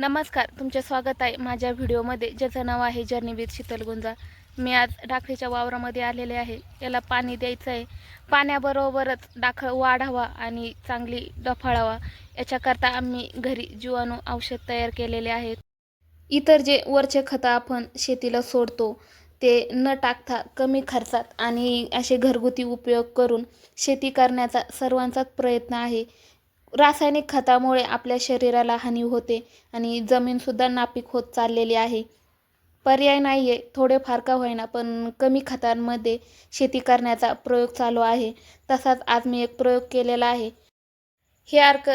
नमस्कार तुमचे स्वागत आहे माझ्या व्हिडिओमध्ये ज्याचं नाव आहे जर्नी विथ शीतल गुंजा. मी आज डाखळीच्या वावरामध्ये आलेले आहे. याला पाणी द्यायचं आहे. पाण्याबरोबरच डाखळ वाढावा आणि चांगली डफाळावा. याच्याकरता आम्ही घरी जीवाणू औषध तयार केलेले आहेत. इतर जे वरचे खतं आपण शेतीला सोडतो ते न टाकता कमी खर्चात आणि असे घरगुती उपयोग करून शेती करण्याचा सर्वांचाच प्रयत्न आहे. रासायनिक खतामुळे आपल्या शरीराला हानी होते आणि जमीनसुद्धा नापीक होत चाललेली आहे. पर्याय नाही आहे थोडेफार का होईना पण कमी खतांमध्ये शेती करण्याचा प्रयोग चालू आहे. तसाच आज मी एक प्रयोग केलेला आहे. हे अर्क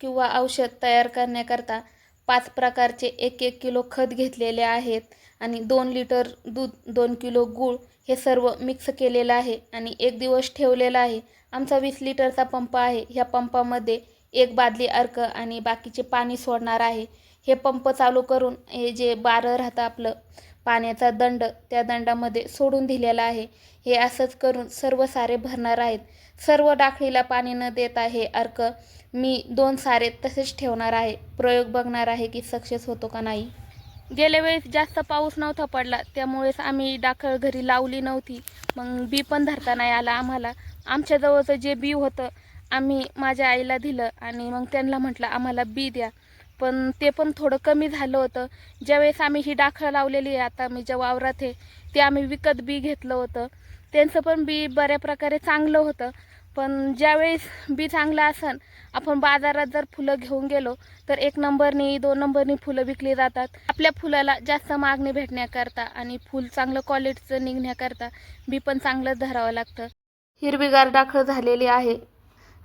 किंवा औषध तयार करण्याकरता पाच प्रकारचे एक एक किलो खत घेतलेले आहेत आणि दोन लिटर दूध दोन किलो गूळ हे सर्व मिक्स केलेलं आहे आणि एक दिवस ठेवलेला आहे. आमचा वीस लिटरचा पंप आहे. ह्या पंपामध्ये एक बादली अर्क आणि बाकीचे पाणी सोडणार आहे. हे पंप चालू करून हे जे बारं राहतं आपलं पाण्याचा दंड त्या दंडामध्ये सोडून दिलेला आहे. हे असंच करून सर्व सारे भरणार आहेत. सर्व डाखळीला पाणी न देता हे अर्क मी दोन सारे तसेच ठेवणार आहे. प्रयोग बघणार आहे की सक्सेस होतो का नाही. गेल्या वेळेस जास्त पाऊस नव्हता पडला त्यामुळेच आम्ही डाखळ घरी लावली नव्हती. मग बी पण धरता नाही आला आम्हाला. आमच्याजवळचं जे बी होतं आम्ही माझ्या आईला दिलं आणि मग त्यांना म्हटलं आम्हाला बी द्या. पण ते पण थोडं कमी झालं होतं. ज्यावेळेस आम्ही ही डाखळ लावलेली आहे आता मी ज्या वावरात आहे ते आम्ही विकत बी घेतलं होतं. त्यांचं पण बी बऱ्या प्रकारे चांगलं होतं. पण ज्यावेळेस बी चांगलं असन आपण बाजारात जर फुलं घेऊन गेलो तर एक नंबरनी दोन नंबरनी फुलं विकली जातात. आपल्या फुलाला जास्त मागणी भेटण्याकरता आणि फुल चांगलं क्वालिटीचं निघण्याकरता बी पण चांगलंच धरावं लागतं. हिरवीगार डाखळ झालेली आहे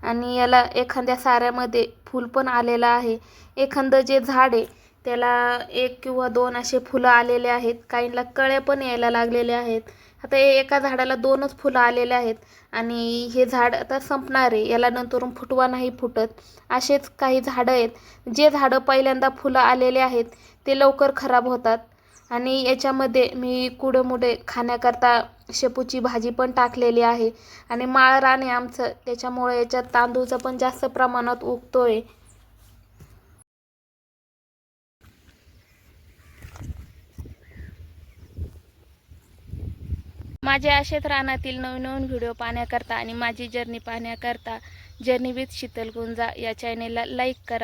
आणि याला एखाद्या साऱ्यामध्ये फूल पण आलेलं आहे. एखादं जे झाड आहे त्याला एक किंवा दोन असे फुलं आलेले आहेत. काहींना कळ्या पण यायला लागलेल्या आहेत. आता हे एका झाडाला दोनच फुलं आलेले आहेत आणि हे झाड आता संपणार आहे. याला नंतरून फुटवा नाही फुटत. असेच काही झाडं आहेत. जे झाडं पहिल्यांदा फुलं आलेले आहेत ते लवकर खराब होतात. आणि याच्यामध्ये मी कुडमुडे खाण्याकरता शेपूची भाजी पण टाकलेली आहे. आणि माळ रान आहे आमचं. त्याच्यामुळे याच्यात तांदूळचं पण जास्त प्रमाणात उगतो आहे माझ्या असेच रानातील नवीन नवीन व्हिडिओ पाहण्याकरता आणि माझी जर्नी पाहण्याकरता जर्नी विथ शीतल गुंजा या चॅनेलला लाईक करा.